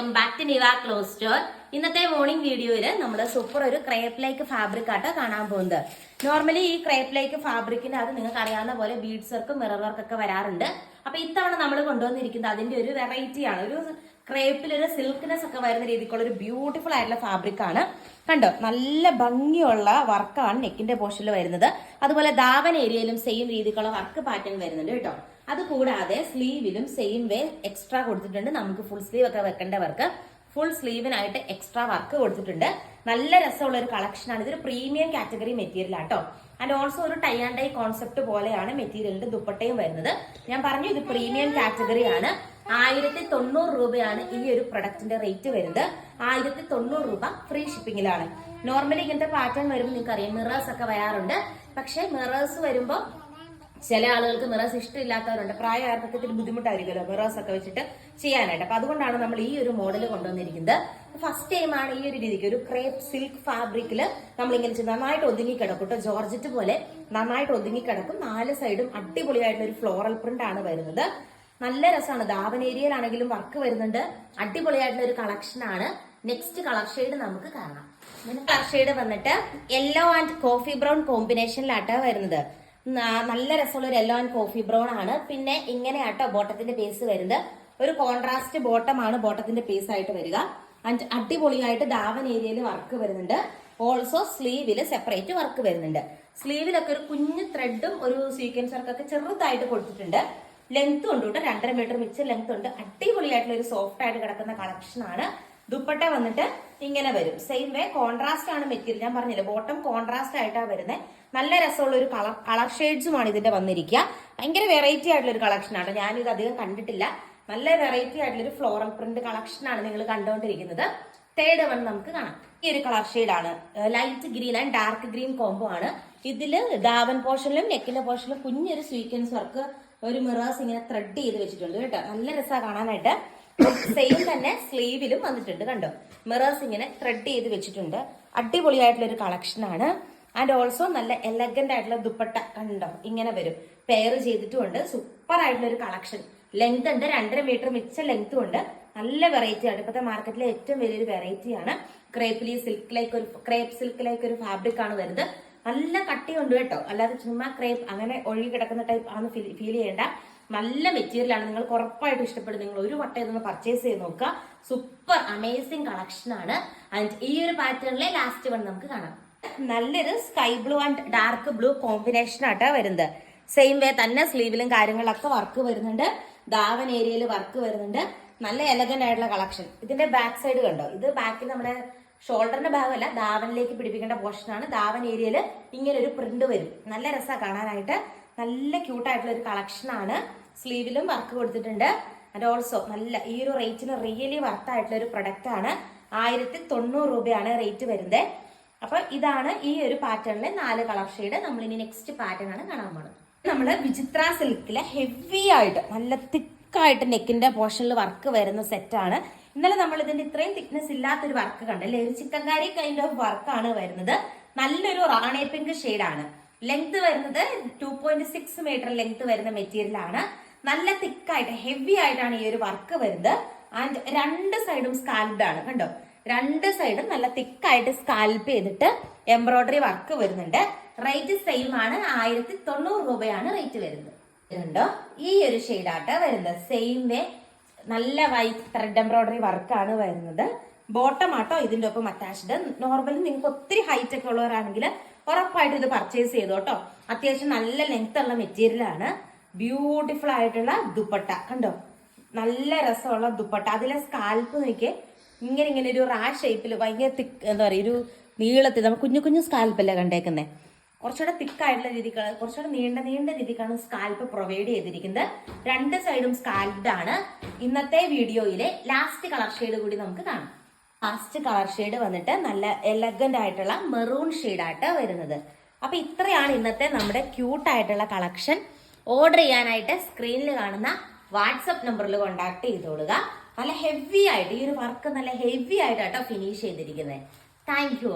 Welcome back to Niva clothes store ഇന്നത്തെ morning വീഡിയോയിൽ നമ്മൾ സൂപ്പർ ഒരു ക്രേപ്പ് ലൈക്ക് ഫാബ്രിക് ആട്ടോ കാണാൻ പോകുന്നത്. നോർമലി ഈ ക്രേപ്പ് ലൈക്ക് ഫാബ്രിക്കിന്റെ അത് നിങ്ങൾക്ക് അറിയാവുന്ന പോലെ ബീഡ്സ് വർക്ക് മിറർ വർക്ക് ഒക്കെ വരാറുണ്ട്. അപ്പൊ ഇത്തവണ നമ്മൾ കൊണ്ടുവന്നിരിക്കുന്നത് അതിന്റെ ഒരു വെറൈറ്റി ആണ്. ഒരു ക്രേപ്പിൽ ഒരു സിൽക്ക്നെസ് ഒക്കെ വരുന്ന രീതിക്കുള്ള ഒരു ബ്യൂട്ടിഫുൾ ആയിട്ടുള്ള ഫാബ്രിക് ആണ്. കണ്ടോ? നല്ല ഭംഗിയുള്ള വർക്കാണ് നെക്കിന്റെ പോർഷനിൽ വരുന്നത്. അതുപോലെ ദാവൻ ഏരിയയിലും സെയിം രീതിക്കുള്ള വർക്ക് പാറ്റേൺ വരുന്നുണ്ട് കേട്ടോ. അത് കൂടാതെ സ്ലീവിലും സെയിം വേ എക്സ്ട്രാ കൊടുത്തിട്ടുണ്ട്. നമുക്ക് ഫുൾ സ്ലീവ് ഒക്കെ വെക്കേണ്ടവർക്ക് ഫുൾ സ്ലീവിനായിട്ട് എക്സ്ട്രാ വർക്ക് കൊടുത്തിട്ടുണ്ട്. നല്ല രസമുള്ള ഒരു കളക്ഷൻ ആണ്. ഇതൊരു പ്രീമിയം കാറ്റഗറി മെറ്റീരിയൽ ആട്ടോ. ആൻഡ് ഓൾസോ ഒരു ടൈ ആൻഡ് ടൈ കോൺസെപ്റ്റ് പോലെയാണ് മെറ്റീരിയലിന്റെ ദുപ്പട്ടയും വരുന്നത്. ഞാൻ പറഞ്ഞു ഇത് പ്രീമിയം കാറ്റഗറി ആണ്. ആയിരത്തി തൊണ്ണൂറ് രൂപയാണ് ഈ ഒരു പ്രൊഡക്റ്റിന്റെ റേറ്റ് വരുന്നത്. ആയിരത്തി തൊണ്ണൂറ് രൂപ ഫ്രീ ഷിപ്പിംഗിലാണ് നോർമലി ഇങ്ങനത്തെ പാറ്റേൺ വരുമ്പോൾ നിങ്ങൾക്ക് അറിയാം മിറേഴ്സ് ഒക്കെ വരാറുണ്ട്. പക്ഷേ മിറേഴ്സ് വരുമ്പോൾ ചില ആളുകൾക്ക് മിറേഴ്സ് ഇഷ്ടമില്ലാത്തവരുണ്ട്. പ്രായമായവർക്ക് ഇത്തിരി ബുദ്ധിമുട്ടായിരിക്കുമല്ലോ മിറേഴ്സ് ഒക്കെ വെച്ചിട്ട് ചെയ്യാനായിട്ട്. അപ്പൊ അതുകൊണ്ടാണ് നമ്മൾ ഈ ഒരു മോഡൽ കൊണ്ടുവന്നിരിക്കുന്നത്. ഫസ്റ്റ് ടൈം ആണ് ഈ ഒരു രീതിക്ക് ഒരു ക്രേപ്പ് സിൽക്ക് ഫാബ്രിക്കിൽ നമ്മൾ ഇങ്ങനെ നന്നായിട്ട് ഒതുങ്ങി കിടക്കും കേട്ടോ. ജോർജറ്റ് പോലെ നന്നായിട്ട് ഒതുങ്ങി കിടക്കും നാല് സൈഡും അടിപൊളിയായിട്ടുള്ള ഒരു ഫ്ലോറൽ പ്രിന്റ് ആണ് വരുന്നത്. നല്ല രസമാണ്. ദാവൻ ഏരിയയിലാണെങ്കിലും വർക്ക് വരുന്നുണ്ട്. അടിപൊളിയായിട്ടുള്ള ഒരു കളക്ഷൻ ആണ്. നെക്സ്റ്റ് കളർ ഷെയ്ഡ് നമുക്ക് കാണാം. കളർ ഷെയ്ഡ് വന്നിട്ട് യെല്ലോ ആൻഡ് കോഫി ബ്രൗൺ കോമ്പിനേഷനിലാട്ടാണ് വരുന്നത്. നല്ല രസമുള്ള ഒരു യെല്ലോ ആൻഡ് കോഫി ബ്രൗൺ ആണ്. പിന്നെ ഇങ്ങനെയാട്ടോ ബോട്ടത്തിന്റെ പേസ് വരുന്നത്. ഒരു കോൺട്രാസ്റ്റ് ബോട്ടമാണ് ബോട്ടത്തിന്റെ പേസ് ആയിട്ട് വരിക. ആൻഡ് അടിപൊളിയായിട്ട് ദാവൻ ഏരിയയിൽ വർക്ക് വരുന്നുണ്ട്. ഓൾസോ സ്ലീവിൽ സെപ്പറേറ്റ് വർക്ക് വരുന്നുണ്ട്. സ്ലീവിലൊക്കെ ഒരു കുഞ്ഞു ത്രെഡും ഒരു സീക്വൻസ് വർക്കൊക്കെ ചെറുതായിട്ട് കൊടുത്തിട്ടുണ്ട്. ലെങ്ത് ഉണ്ട് കേട്ടോ. രണ്ടര മീറ്റർ മിച്ച ലെങ്ത് ഉണ്ട്. അടിപൊളിയായിട്ടുള്ള ഒരു സോഫ്റ്റ് ആയിട്ട് കിടക്കുന്ന കളക്ഷൻ ആണ്. ദുപ്പട്ട വന്നിട്ട് ഇങ്ങനെ വരും. സെയിം വേ കോൺട്രാസ്റ്റ് ആണ് മെറ്റീരിയൽ. ഞാൻ പറഞ്ഞില്ല ബോട്ടം കോൺട്രാസ്റ്റ് ആയിട്ടാണ് വരുന്നത് നല്ല രസമുള്ള ഒരു കളർ കളർ ഷെയ്ഡ്സുമാണ് ഇതിന്റെ വന്നിരിക്കുക ഭയങ്കര വെറൈറ്റി ആയിട്ടുള്ള ഒരു കളക്ഷൻ ആണ്. ഞാനിത് അധികം കണ്ടിട്ടില്ല. നല്ല വെറൈറ്റി ആയിട്ടുള്ള ഒരു ഫ്ലോറൽ പ്രിന്റ് കളക്ഷൻ ആണ് നിങ്ങൾ കണ്ടുകൊണ്ടിരിക്കുന്നത്. തേർഡ് വൺ നമുക്ക് കാണാം. ഈ ഒരു കളർ ഷെയ്ഡാണ് light green and dark green combo ആണ്. ഇതിൽ ദാവൻ പോർഷനിലും നെക്കിന്റെ പോർഷനിലും കുഞ്ഞൊരു സ്വീക്വൻസ് വർക്ക് ഒരു മിറേഴ്സ് ഇങ്ങനെ ത്രെഡ് ചെയ്ത് വെച്ചിട്ടുണ്ട് കേട്ടോ. നല്ല രസമാണ് കാണാനായിട്ട്. സെയിം തന്നെ സ്ലീവിലും വന്നിട്ടുണ്ട് കണ്ടോ? മിറേഴ്സ് ഇങ്ങനെ ത്രെഡ് ചെയ്ത് വെച്ചിട്ടുണ്ട്. അടിപൊളിയായിട്ടുള്ള ഒരു കളക്ഷൻ ആണ്. ആൻഡ് ഓൾസോ നല്ല എലഗന്റ് ആയിട്ടുള്ള ദുപ്പട്ട കണ്ടോ? ഇങ്ങനെ വരും. പെയർ ചെയ്തിട്ടുമുണ്ട് സൂപ്പർ ആയിട്ടുള്ള ഒരു കളക്ഷൻ ലെങ്ത് ഉണ്ട്. രണ്ടര മീറ്റർ മിച്ച ലെങ്ത്തും ഉണ്ട്. നല്ല വെറൈറ്റി ആണ്. ഇപ്പോഴത്തെ മാർക്കറ്റിലെ ഏറ്റവും വലിയൊരു വെറൈറ്റി ആണ്. ക്രേപ്പിലി സിൽക്കിലേക്ക് ഒരു ക്രേപ്പ് സിൽക്കിലേക്ക് ഒരു ഫാബ്രിക് ആണ് വരുന്നത്. നല്ല കട്ടിയുണ്ട് കേട്ടോ. അല്ലാതെ ചുമ്മാ ക്രേപ്പ് അങ്ങനെ ഒഴുകി കിടക്കുന്ന ടൈപ്പ് ആണ് ഫീൽ ചെയ്യേണ്ട. നല്ല മെറ്റീരിയൽ ആണ് നിങ്ങൾക്ക് ഉറപ്പായിട്ടും ഇഷ്ടപ്പെടും. നിങ്ങൾ ഒരു വട്ടം ഇതൊന്ന് പർച്ചേസ് ചെയ്ത് നോക്കുക. സൂപ്പർ അമേസിംഗ് കളക്ഷൻ ആണ്. ആൻഡ് ഈ ഒരു പാറ്റേണിലെ ലാസ്റ്റ് വൺ നമുക്ക് കാണാം. നല്ലൊരു sky blue and dark blue combination ആട്ടാ വരുന്നത്. സെയിം വേ തന്നെ സ്ലീവിലും കാര്യങ്ങളൊക്കെ വർക്ക് വരുന്നുണ്ട്. ദാവൻ ഏരിയയിൽ വർക്ക് വരുന്നുണ്ട്. നല്ല എലഗന്റ് ആയിട്ടുള്ള കളക്ഷൻ ഇതിന്റെ ബാക്ക് സൈഡ് കണ്ടോ? ഇത് ബാക്കിൽ നമ്മുടെ ഷോൾഡറിന്റെ ഭാഗമല്ല ദാവനിലേക്ക് പിടിപ്പിക്കേണ്ട പോർഷൻ ആണ്. ദാവൻ ഏരിയയിൽ ഇങ്ങനെ ഒരു പ്രിന്റ് വരും. നല്ല രസമാണ് കാണാനായിട്ട്. നല്ല ക്യൂട്ടായിട്ടുള്ള ഒരു കളക്ഷൻ ആണ്. സ്ലീവിലും വർക്ക് കൊടുത്തിട്ടുണ്ട്. ആൻഡ് ഓൾസോ നല്ല ഈ ഒരു റേറ്റിന് റിയലി വർത്ത് ആയിട്ടുള്ള ഒരു പ്രൊഡക്റ്റ് ആണ്. ആയിരത്തി തൊണ്ണൂറ് രൂപയാണ് റേറ്റ് വരുന്നത്. അപ്പൊ ഇതാണ് ഈ ഒരു പാറ്റേണിലെ നാല് കളർ ഷെയ്ഡ് നമ്മൾ ഇനി നെക്സ്റ്റ് പാറ്റേൺ ആണ് കാണാൻ പോകുന്നത് നമ്മൾ വിചിത്ര സിൽക്കിലെ ഹെവി ആയിട്ട് നല്ല തിക്കായിട്ട് നെക്കിന്റെ പോർഷനിൽ വർക്ക് വരുന്ന സെറ്റാണ് ഇന്നലെ നമ്മൾ ഇതിന്റെ ഇത്രയും തിക്നെസ് ഇല്ലാത്തൊരു വർക്ക് കണ്ടല്ലേ? ഒരു ചിക്കൻകാരി കൈൻഡ് ഓഫ് വർക്കാണ് വരുന്നത്. നല്ലൊരു റാണേ പിങ്ക് ആണ്. ലെങ്ത് വരുന്നത് two point six metre length വരുന്ന മെറ്റീരിയൽ ആണ്. നല്ല തിക്കായിട്ട് ഹെവി ആയിട്ടാണ് ഈ ഒരു വർക്ക് വരുന്നത്. ആൻഡ് രണ്ട് സൈഡും സ്കാൽപ്ഡ് ആണ് കണ്ടോ? രണ്ട് സൈഡും നല്ല തിക്കായിട്ട് സ്കാൽപ്പ് ചെയ്തിട്ട് എംബ്രോയിഡറി വർക്ക് വരുന്നുണ്ട്. റേറ്റ് സെയിം ആണ് ആയിരത്തി തൊണ്ണൂറ് രൂപയാണ് റേറ്റ് വരുന്നത്. ഇതുണ്ടോ ഈ ഒരു ഷെയ്ഡാട്ട് വരുന്നത്. സെയിം വേ നല്ല വൈറ്റ് ത്രെഡ് എംബ്രോയിഡറി വർക്കാണ് വരുന്നത്. ബോട്ടം ആട്ടോ ഇതിന്റെ ഒപ്പം അറ്റാച്ച്ഡ് നോർമലി നിങ്ങൾക്ക് ഒത്തിരി ഹൈറ്റ് ഒക്കെ ഉള്ളവരാണെങ്കിൽ ഉറപ്പായിട്ട് ഇത് പർച്ചേസ് ചെയ്തോ കേട്ടോ അത്യാവശ്യം നല്ല ലെങ്ത് ഉള്ള മെറ്റീരിയൽ ആണ്. ബ്യൂട്ടിഫുൾ ആയിട്ടുള്ള ദുപ്പട്ട. കണ്ടോ? നല്ല രസമുള്ള ദുപ്പട്ട. അതിലെ സ്കാൽപ്പ് നോക്കിയേ. ഇങ്ങനെ ഇങ്ങനെ ഒരു റാ ഷേപ്പിൽ ഭയങ്കര തിക്ക് എന്താ പറയുക ഒരു നീളത്തിൽ നമ്മൾ കുഞ്ഞു കുഞ്ഞു സ്കാൽപ്പല്ലേ കണ്ടേക്കുന്നത് കുറച്ചുകൂടെ തിക്കായിട്ടുള്ള രീതിക്കാണ് കുറച്ചുകൂടെ നീണ്ട നീണ്ട രീതിക്കാണ് സ്കാൽപ്പ് പ്രൊവൈഡ് ചെയ്തിരിക്കുന്നത്. രണ്ട് സൈഡും സ്കാൽപ്ഡ് ആണ്. ഇന്നത്തെ വീഡിയോയിലെ ലാസ്റ്റ് കളർ ഷെയ്ഡ് കൂടി നമുക്ക് കാണാം. ലാസ്റ്റ് കളർ ഷെയ്ഡ് വന്നിട്ട് നല്ല എലഗന്റ് ആയിട്ടുള്ള മെറൂൺ ആയിട്ട് വരുന്നത്. അപ്പൊ ഇത്രയാണ് ഇന്നത്തെ നമ്മുടെ ക്യൂട്ട് ആയിട്ടുള്ള കളക്ഷൻ ഓർഡർ ചെയ്യാനായിട്ട് സ്ക്രീനിൽ കാണുന്ന വാട്സപ്പ് നമ്പറിൽ കോൺടാക്ട് ചെയ്തോളുക. നല്ല ഹെവി ആയിട്ട് ഈ ഒരു വർക്ക് നല്ല ഹെവി ആയിട്ടാട്ടോ ഫിനിഷ് ചെയ്തിരിക്കുന്നത് താങ്ക് യു